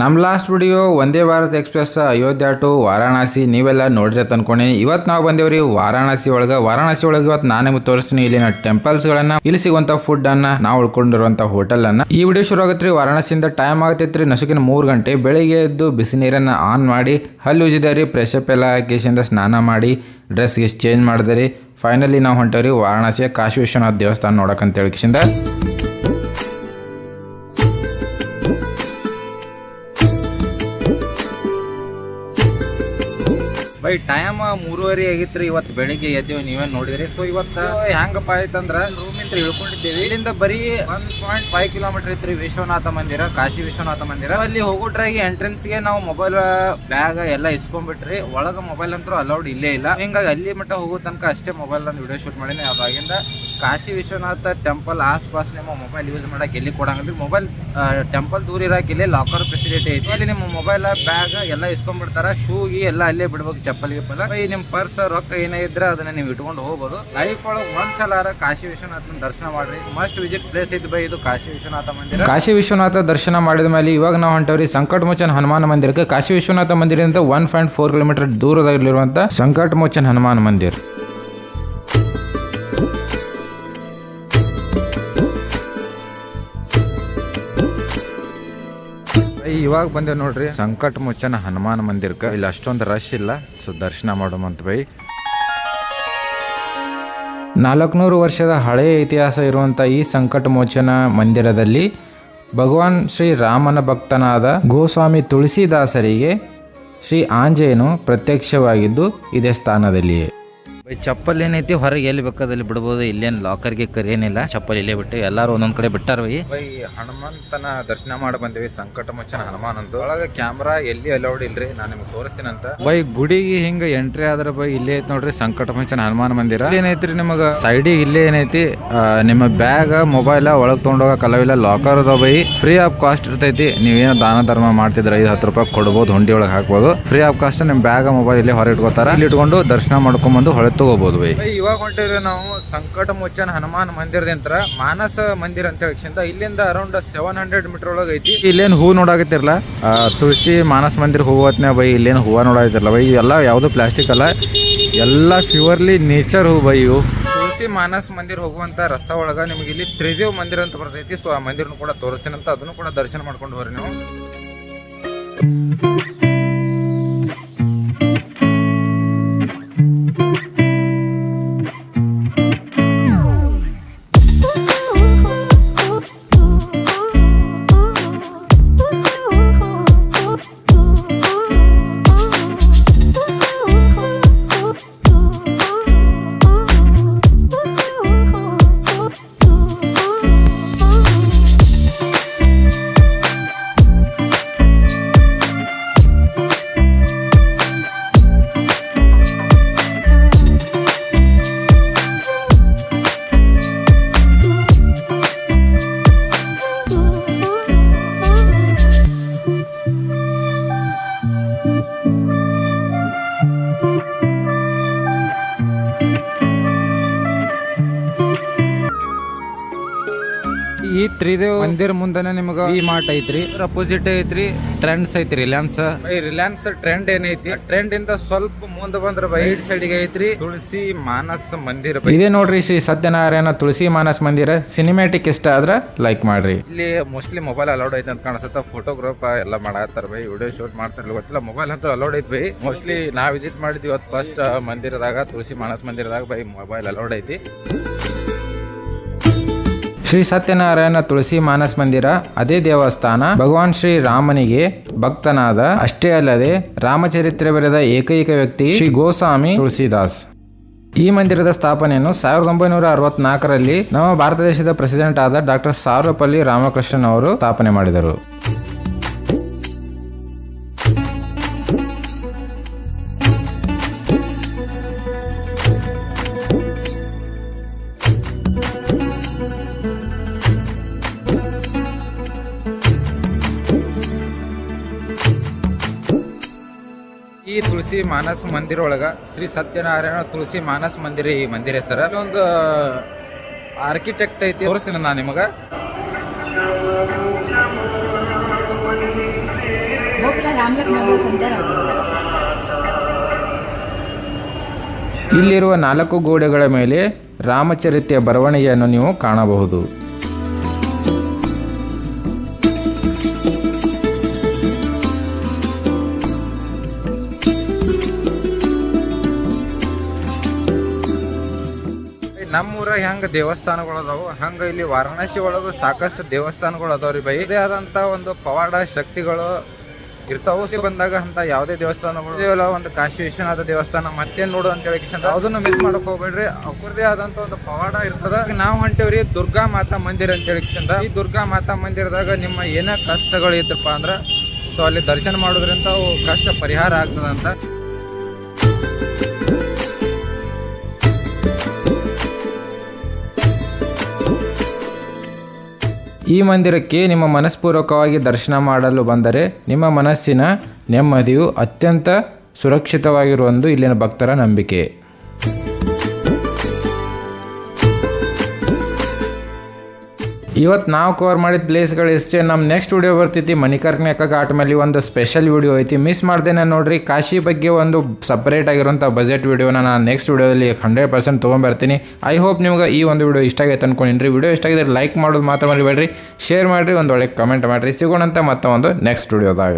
ನಮ್ಮ last video, Vande Bharat express Ayodhya to Varanasi ನೀವೆಲ್ಲ ನೋಡಿದ್ರೆ ಅನ್ಕೊಂಡಿ ಇವತ್ತು ನಾವು ಬಂದೇವ್ರಿ ವಾರಾಣಸಿ ಒಳಗೆ. ವಾರಾಣಸಿ ಒಳಗೆ ಇವತ್ತು ನಾನು ನಿಮ್ಗೆ ತೋರಿಸ್ತೀನಿ ಇಲ್ಲಿನ ಟೆಂಪಲ್ಸ್ ಗಳನ್ನ. ಇಲ್ಲಿ ಸಿಗುವಂತ ಫುಡ್ ಅನ್ನ, ನಾವು ಉಳ್ಕೊಂಡಿರುವಂಥ ಹೋಟೆಲ್ ಅನ್ನ. ಈ ವಿಡಿಯೋ ಶುರು ಆಗತ್ರಿ. ವಾರಾಣಸಿಯಿಂದ ಟೈಮ್ ಆಗತೈತ್ರಿ. ನಸುಕಿನ ಮೂರು ಗಂಟೆ ಬೆಳಿಗ್ಗೆ ಎದ್ದು ಬಿಸಿ ನೀರನ್ನ ಆನ್ ಮಾಡಿ, ಹಲ್ಲು ಉಜಿದಾರಿ ಫ್ರೆಶ್ ಅಪ್ ಎಲ್ಲ ಹಾಕಿಸಿಂದ ಸ್ನಾನ ಮಾಡಿ ಡ್ರೆಸ್ ಗಿಸ್ ಚೇಂಜ್ ರೀ ಫೈನಲಿ ನಾವು ಹೊಂಟೇವ್ರಿ ವಾರಾಣಸಿಯ ಕಾಶಿ ವಿಶ್ವನಾಥ್ ದೇವಸ್ಥಾನ ನೋಡಕಂತ ಹೇಳಿಕಿಸಿಂದ ಬೈ ಟೈಮ್ ಮೂರುವರೆ ಆಗಿತ್ರಿ ಇವತ್ತು ಬೆಳಿಗ್ಗೆ ಎದ್ದೇವೆ ನೀವೇನು ನೋಡಿದ್ರಿ? ಸೊ ಇವತ್ತು ಹೆಂಗಪ್ಪ ಆಯ್ತಂದ್ರ ರೂಮ್ ಇಂತ ಇಳ್ಕೊಂಡಿದ್ದೇವೆ ಇಲ್ಲಿಂದ ಬರೀ ಒನ್ ಪಾಯಿಂಟ್ ಫೈವ್ ಕಿಲೋಮೀಟರ್ ಇತ್ತು ವಿಶ್ವನಾಥ ಮಂದಿರ ಕಾಶಿ ವಿಶ್ವನಾಥ ಮಂದಿರ. ಅಲ್ಲಿ ಹೋಗೋಟ್ರಾಗಿ ಎಂಟ್ರೆನ್ಸ್ಗೆ ನಾವು ಮೊಬೈಲ್ ಬ್ಯಾಗ್ ಎಲ್ಲ ಇಸ್ಕೊಂಡ್ಬಿಟ್ರಿ. ಒಳಗ ಮೊಬೈಲ್ ಅಂತೂ ಅಲೌಡ್ ಇಲ್ಲೇ ಇಲ್ಲ. ಹಿಂಗಾಗಿ ಅಲ್ಲಿ ಮಟ್ಟ ಹೋಗೋ ತನಕ ಅಷ್ಟೇ ಮೊಬೈಲ್ ವಿಡಿಯೋ ಶೂಟ್ ಮಾಡಿನಿ. ಅದಾಗಿಂದ ಕಾಶಿ ವಿಶ್ವನಾಥ ಟೆಂಪಲ್ ಆಸ್ಪಾಸ್ ನಿಮ್ಮ ಮೊಬೈಲ್ ಯೂಸ್ ಮಾಡಕ್ಕೆ ಎಲ್ಲಿ ಕೊಡಂಗಿಲ್ಲ ಮೊಬೈಲ್ ಟೆಂಪಲ್ ದೂರ ಇರಕ್ಕೆ ಇಲ್ಲೇ ಲಾಕರ್ ಫೆಸಿಲಿಟಿ ಐತಿ. ಅಲ್ಲಿ ನಿಮ್ಮ ಮೊಬೈಲ್ ಬ್ಯಾಗ್ ಎಲ್ಲ ಇಸ್ಕೊಂಡ್ಬಿಡ್ತಾರೆ. ಶೂ ಗಿ ಎಲ್ಲ ಅಲ್ಲೇ ಬಿಡ್ಬೇಕು ಚಪ್ಪಲ್, ಗಿಪ್ಪಲ್. ಈ ನಿಮ್ಮ ಪರ್ಸ್ ರೊಕ್ಕ ಏನೇ ಇದ್ರೆ ಅದನ್ನ ನೀವು ಇಟ್ಕೊಂಡು ಹೋಗ್ಬೋದು. ಲೈಫ್ ಒಳಗೆ ಒಂದ್ಸಲ ಕಾಶಿ ವಿಶ್ವನಾಥನ ದರ್ಶನ ಮಾಡ್ರಿ. ಮಸ್ಟ್ ವಿಸಿಟ್ ಪ್ಲೇಸ್ ಇದು ಬೈ ಇದು ಕಾಶಿ ವಿಶ್ವನಾಥ ಮಂದಿರ. ಕಾಶಿ ವಿಶ್ವನಾಥ ದರ್ಶನ ಮಾಡಿದ ಮೇಲೆ ಇವಾಗ ನಾವು ಹೊಂಟವ್ರಿ ಸಂಕಟ ಮೋಚನ್ ಹನುಮಾನ ಮಂದಿರಕ್ಕೆ. ಕಾಶಿ ವಿಶ್ವನಾಥ ಮಂದಿರದಿಂದ ಒನ್ ಪಾಯಿಂಟ್ ಫೋರ್ ಕಿಲೋಮೀಟರ್ ದೂರದಲ್ಲಿರುವಂತ ಸಂಕಟ ಮೋಚನ್ ಹನುಮಾನ್ ಮಂದಿರ. ಇವಾಗ ಬಂದೇವ್ ನೋಡ್ರಿ. ಸಂಕಟ ಮುಚ್ಚನ ಹನುಮಾನ್ ಮಂದಿರಕ್ಕೆ ಇಲ್ಲಿ ಅಷ್ಟೊಂದು ರಶ್ ಇಲ್ಲ. ಸೊ ದರ್ಶನ ಮಾಡೋಮಂತ ಬೈ. ನಾಲ್ಕುನೂರು ವರ್ಷದ ಹಳೆಯ ಇತಿಹಾಸ ಇರುವಂಥ ಈ ಸಂಕಟ ಮೋಚನ ಮಂದಿರದಲ್ಲಿ ಭಗವಾನ್ ಶ್ರೀ ರಾಮನ ಭಕ್ತನಾದ ಗೋಸ್ವಾಮಿ ತುಳಸಿದಾಸರಿಗೆ ಶ್ರೀ ಆಂಜೇಯನು ಪ್ರತ್ಯಕ್ಷವಾಗಿದ್ದು ಇದೇ ಸ್ಥಾನದಲ್ಲಿಯೇ. ಚಪ್ಪಲ್ ಏನೈತಿ ಹೊರಗೆ ಎಲ್ಲಿ ಬೇಕಾದಲ್ಲಿ ಬಿಡ್ಬೋದು ಇಲ್ಲೇನು ಲಾಕರ್ಗೆ ಏನಿಲ್ಲ ಚಪ್ಪಲ್ ಇಲ್ಲೇ ಬಿಟ್ಟು ಎಲ್ಲಾರು ಒಂದೊಂದ್ ಕಡೆ ಬಿಟ್ಟಾರ ಬೈ. ಬೈ ಹನುಮಂತನ ದರ್ಶನ ಮಾಡಿ ಬಂದಿವಿ ಸಂಕಟ ಮುಚ್ಚನ ಹನುಮಾನ್ ಅಂತ ಒಳಗ ಕ್ಯಾಮ್ರಾ ಎಲ್ಲಿ ಅಲೌಡ್ ಇಲ್ರಿ ನಾನು ನಿಮ್ಗೆ ತೋರಿಸ್ತೀನಂತ. ಅಂತ ಬೈ ಗುಡಿಗೆ ಹಿಂಗ ಎಂಟ್ರಿ ಆದ್ರ ಬೈ ಇಲ್ಲೇ ಐತಿ ನೋಡ್ರಿ ಸಂಕಟ ಮುಚ್ಚನ ಹನುಮಾನ್ ಮಂದಿರ. ಏನೈತ್ರಿ ನಿಮಗ ಸೈಡಿಗೆ ಇಲ್ಲೇ ಏನೈತಿ ಆ, ನಿಮ್ಮ ಬ್ಯಾಗ್ ಮೊಬೈಲ್ ಒಳಗ್ ತೊಗೊಂಡೋಗ ಅಲವಿಲ್ಲ ಲಾಕರ್ ಅದಾವ ಬೈ. ಫ್ರೀ ಆಫ್ ಕಾಸ್ಟ್ ಇರ್ತೈತಿ ನೀವೇನು ದಾನ ಧರ್ಮ ಮಾಡ್ತಿದ್ರ ಐದು ಹತ್ತು ರೂಪಾಯಿ ಕೊಡ್ಬೋದು ಹುಂಡಿ ಒಳಗೆ ಹಾಕ್ಬೋದು. ಫ್ರೀ ಆಫ್ ಕಾಸ್ಟ್ ನಿಮ್ ಬ್ಯಾಗ್ ಮೊಬೈಲ್ ಇಲ್ಲೇ ಹೊರ ಇಟ್ಕೋತಾರ. ಇಲ್ಲಿ ಇಟ್ಕೊಂಡು ದರ್ಶನ ಮಾಡ್ಕೊಂಡ್ಬಂದು ಹೊಳೆ ತಗೋಬಹುದು ಬೈ ಇವಾಗ ಹೊಂಟಿವ್ರಿ ನಾವು ಸಂಕಟ ಮುಚ್ಚನ ಹನುಮಾನ್ ಮಂದಿರದಿಂದ ಮಾನಸ ಮಂದಿರ ಅಂತ ಹೇಳಿ ಇಲ್ಲಿಂದ ಅರೌಂಡ್ ಸೆವೆನ್ ಹಂಡ್ರೆಡ್ ಮೀಟರ್ ಒಳಗೆ ಐತಿ. ಇಲ್ಲೇನು ಹೂ ನೋಡಾಕತ್ತಿರಲ್ಲ ತುಳಸಿ ಮಾನಸ ಮಂದಿರ ಹೋಗೋತ್ನ ಹೊತ್ನ್ಯಾಗ ಬೈ ಇಲ್ಲೇನು ಹೂವ ನೋಡಾಕತ್ತಿರಲ್ಲ ಬೈ ಎಲ್ಲ ಯಾವುದು ಪ್ಲಾಸ್ಟಿಕ್ ಅಲ್ಲ. ಎಲ್ಲ ಪ್ಯೂರ್ಲಿ ನೇಚರ್ ಹೂ ಬೈ ಇವು. ತುಳಸಿ ಮಾನಸ ಮಂದಿರ ಹೋಗುವಂತ ರಸ್ತಾ ಒಳಗ ನಿಮಗೆ ಇಲ್ಲಿ ತ್ರಿದೇವ್ ಮಂದಿರ ಅಂತ ಬರ್ತೈತಿ. ಸೊ ಆ ಮಂದಿರನು ಕೂಡ ತೋರಿಸ್ತೀನಿ ಅಂತ ಅದನ್ನು ಕೂಡ ದರ್ಶನ ಮಾಡ್ಕೊಂಡು ಹೋಗ್ರಿ ನೀವು. ತ್ರಿದೇವ್ ಮಂದಿರ ಮುಂದನೆ ನಿಮಗೆ ಈ ಮಾರ್ಟ್ ಐತ್ರಿ. ಅಪೋಸಿಟ್ ಐತ್ರಿ. ಟ್ರೆಂಡ್ಸ್ ಐತ್ರಿ ರಿಲಯನ್ಸ್ ಈ ರಿಲಯನ್ಸ್ ಟ್ರೆಂಡ್ ಏನೈತಿ? ಟ್ರೆಂಡ್ ಇಂದ ಸ್ವಲ್ಪ ಮುಂದೆ ಬಂದ್ರ ಬೈಟ್ ಸೈಡ್ಗೆ ಐತ್ರಿ. ತುಳಸಿ ಮಾನಸ್ ಮಂದಿರ ಇದೆ ನೋಡ್ರಿ ಶ್ರೀ ಸತ್ಯನಾರಾಯಣ ತುಳಸಿ ಮಾನಸ್ ಮಂದಿರ. ಸಿನಿಮ್ಯಾಟಿಕ್ ಇಷ್ಟ ಆದ್ರ ಲೈಕ್ ಮಾಡ್ರಿ. ಇಲ್ಲಿ ಮೋಸ್ಟ್ಲಿ ಮೊಬೈಲ್ ಅಲೌಡ್ ಐತೆ ಅಂತ ಕಾಣಿಸುತ್ತ. ಫೋಟೋಗ್ರಾಫ್ ಎಲ್ಲ ಮಾಡತ್ತಾರ ಬೈ ವಿಡಿಯೋ ಶೂಟ್ ಮಾಡ್ತಾರ ಗೊತ್ತಿಲ್ಲ. ಮೊಬೈಲ್ ಅಂತ ಅಲೌಡ್ ಐತಿ ಬೈ. ಮೋಸ್ಟ್ಲಿ ನಾ ವಿಸಿಟ್ ಮಾಡಿದ್ವಿ ಇವತ್ತು ಫಸ್ಟ್ ಮಂದಿರದಾಗ ತುಳಸಿ ಮಾನಸ್ ಮಂದಿರದಾಗ ಬೈ ಮೊಬೈಲ್ ಅಲೌಡ್ ಐತಿ. ಶ್ರೀ ಸತ್ಯನಾರಾಯಣ ತುಳಸಿ ಮಾನಸ್ ಮಂದಿರ, ಅದೇ ದೇವಸ್ಥಾನ. ಭಗವಾನ್ ಶ್ರೀ ರಾಮನಿಗೆ ಭಕ್ತನಾದ, ಅಷ್ಟೇ ಅಲ್ಲದೆ ರಾಮಚರಿತ್ರೆ ಬರೆದ ಏಕೈಕ ವ್ಯಕ್ತಿ ಶ್ರೀ ಗೋಸ್ವಾಮಿ ತುಳಸಿದಾಸ್. ಈ ಮಂದಿರದ ಸ್ಥಾಪನೆಯನ್ನು ಸಾವಿರದ ಒಂಬೈನೂರ ಅರವತ್ನಾಲ್ಕರಲ್ಲಿ ನಮ್ಮ ಭಾರತ ದೇಶದ ಪ್ರೆಸಿಡೆಂಟ್ ಆದ ಡಾಕ್ಟರ್ ಸಾರ್ವಪಲ್ಲಿ ರಾಮಕೃಷ್ಣನ್ ಅವರು ಸ್ಥಾಪನೆ ಮಾಡಿದರು. ತುಳಸಿ ಮಾನಸ್ ಮಂದಿರ ಒಳಗ ಶ್ರೀ ಸತ್ಯನಾರಾಯಣ ತುಳಸಿ ಮಾನಸ್ ಮಂದಿರ ಈ ಮಂದಿರ ಹೆಸರ. ಒಂದು ಆರ್ಕಿಟೆಕ್ಟ್ ಐತಿ. ತೋರಿಸ್ತೀನಿ ನಾನು ನಿಮಗ. ಇಲ್ಲಿರುವ ನಾಲ್ಕು ಗೋಡೆಗಳ ಮೇಲೆ ರಾಮಚರಿತೆಯ ಬರವಣಿಗೆಯನ್ನು ನೀವು ಕಾಣಬಹುದು. ನಮ್ಮೂರಾಗ ಹೆಂಗ ದೇವಸ್ಥಾನಗಳು ಅದಾವು, ಹಂಗ ಇಲ್ಲಿ ವಾರಣಾಸಿ ಒಳಗೆ ಸಾಕಷ್ಟು ದೇವಸ್ಥಾನಗಳು ಅದಾವ್ರಿ ಬೈ. ಇದೇ ಆದಂತ ಒಂದು ಪವಾಡ ಶಕ್ತಿಗಳು ಇರ್ತಾವು ಬಂದಾಗ ಅಂತ ಯಾವುದೇ ದೇವಸ್ಥಾನಗಳು ಇದೆಯಲ್ಲ ಒಂದು ಕಾಶಿ ವಿಶ್ವನಾಥ ದೇವಸ್ಥಾನ ಮತ್ತೆ ನೋಡು ಅಂತ ಹೇಳಿ ಅದನ್ನ ಮಿಸ್ ಮಾಡಕ್ ಹೋಗ್ಬೇಡ್ರಿ. ಅವ್ರದೇ ಆದಂತ ಒಂದು ಪವಾಡ ಇರ್ತದ. ನಾವು ಹೊಂಟೇವ್ರಿ ದುರ್ಗಾ ಮಾತಾ ಮಂದಿರ ಅಂತ ಹೇಳಿ ಈ ದುರ್ಗಾ ಮಾತಾ ಮಂದಿರದಾಗ ನಿಮ್ಮ ಏನೇ ಕಷ್ಟಗಳು ಇದ್ರಪ್ಪ ಅಂದ್ರ, ಸೊ ಅಲ್ಲಿ ದರ್ಶನ ಮಾಡೋದ್ರಿಂದ ಅವು ಕಷ್ಟ ಪರಿಹಾರ ಆಗ್ತದಂತ. ಈ ಮಂದಿರಕ್ಕೆ ನಿಮ್ಮ ಮನಸ್ಪೂರ್ವಕವಾಗಿ ದರ್ಶನ ಮಾಡಲು ಬಂದರೆ ನಿಮ್ಮ ಮನಸ್ಸಿನ ನೆಮ್ಮದಿಯು ಅತ್ಯಂತ ಸುರಕ್ಷಿತವಾಗಿರುವಂದು ಇಲ್ಲಿನ ಭಕ್ತರ ನಂಬಿಕೆ. ಇವತ್ತು ನಾವು ಕವರ್ ಮಾಡಿದ ಪ್ಲೇಸ್ಗಳು ಇಷ್ಟೇ ನಮ್ಮ ನೆಕ್ಸ್ಟ್ ವಿಡಿಯೋ ಬರ್ತೈತಿ ಮಣಿಕರ್ಣಿಕ ಘಾಟ್ ಮೇಲೆ ಒಂದು ಸ್ಪೆಷಲ್ ವಿಡಿಯೋ ಐತಿ. ಮಿಸ್ ಮಾಡ್ದೇನೆ ನೋಡ್ರಿ, ಕಾಶಿ ಬಗ್ಗೆ ಒಂದು ಸಪ್ರೇಟ್ ಆಗಿರುವಂಥ ಬಜೆಟ್ ವಿಡಿಯೋನ ನಾನು ನೆಕ್ಸ್ಟ್ ವಿಡಿಯೋದಲ್ಲಿ ಹಂಡ್ರೆಡ್ ಪರ್ಸೆಂಟ್ ತೊಗೊಂಬರ್ತೀನಿ. ಐ ಹೋಪ್ ನಿಮ್ಗೆ ಈ ಒಂದು ವಿಡಿಯೋ ಇಷ್ಟ ಆಗೈತೆ ಅನ್ಕೊಂಡಿನ್ರಿ. ವಿಡಿಯೋ ಇಷ್ಟ ಆಗಿದ್ರೆ ಲೈಕ್ ಮಾಡೋದು ಮಾತ್ರ ಮರಿಬೇಡ್ರಿ. ಶೇರ್ ಮಾಡಿರಿ, ಒಂದು ಒಳ್ಳೆ ಕಮೆಂಟ್ ಮಾಡಿರಿ. ಸಿಗೋಣಂತ ಮತ್ತೊಂದು ನೆಕ್ಸ್ಟ್ ವಿಡಿಯೋದಾಗ